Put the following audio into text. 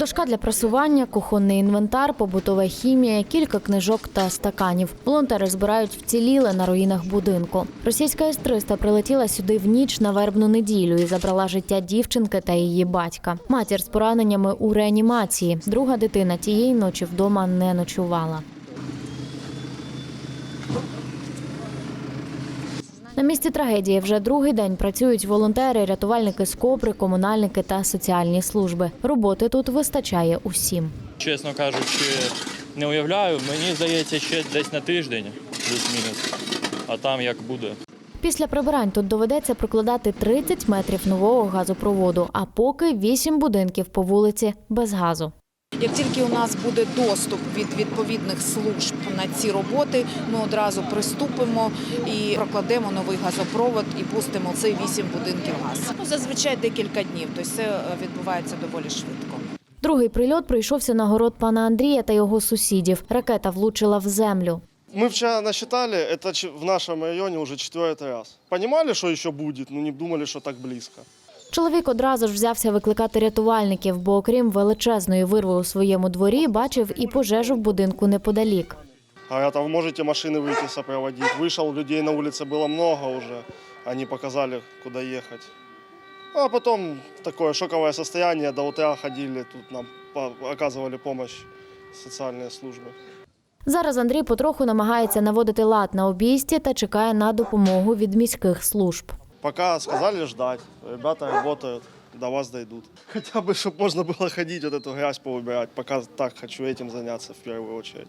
Дошка для прасування, кухонний інвентар, побутова хімія, кілька книжок та стаканів. Волонтери збирають вціліле на руїнах будинку. Російська С-300 прилетіла сюди в ніч на вербну неділю і забрала життя дівчинки та її батька. Матір з пораненнями у реанімації. Друга дитина тієї ночі вдома не ночувала. На місці трагедії вже другий день працюють волонтери, рятувальники з копри, комунальники та соціальні служби. Роботи тут вистачає усім. Чесно кажучи, не уявляю. Мені здається, ще десь на тиждень, плюс-мінус. А там як буде. Після прибирань тут доведеться прокладати 30 метрів нового газопроводу, а поки 8 будинків по вулиці без газу. Як тільки у нас буде доступ від відповідних служб на ці роботи, ми одразу приступимо і прокладемо новий газопровод і пустимо в цей вісім будинків газ. Ну, зазвичай декілька днів, тобто це е, відбувається доволі швидко. Другий прильот прийшовся на город пана Андрія та його сусідів. Ракета влучила в землю. Мы вчера насчитали, это ч- в нашем районе уже четвертый раз. Понимали, что еще будет, но не думали, что так близко. Чоловік одразу ж взявся викликати рятувальників, бо окрім величезної вирви у своєму дворі, бачив і пожежу в будинку неподалік. Говорят, а вы можете машины выйти сопроводить? Вышел, людей на улице было много уже. Они показали, куда ехать. А потом такое шоковое состояние, до утра ходили, тут нам по- оказывали помощь социальные службы. Зараз Андрій потроху намагається наводити лад на обійсті та чекає на допомогу від міських служб. Пока сказали ждать, ребята работают, до вас дойдут. Хотя бы, чтобы можно было ходить, вот эту грязь поубирать. Пока так хочу этим заняться в первую очередь.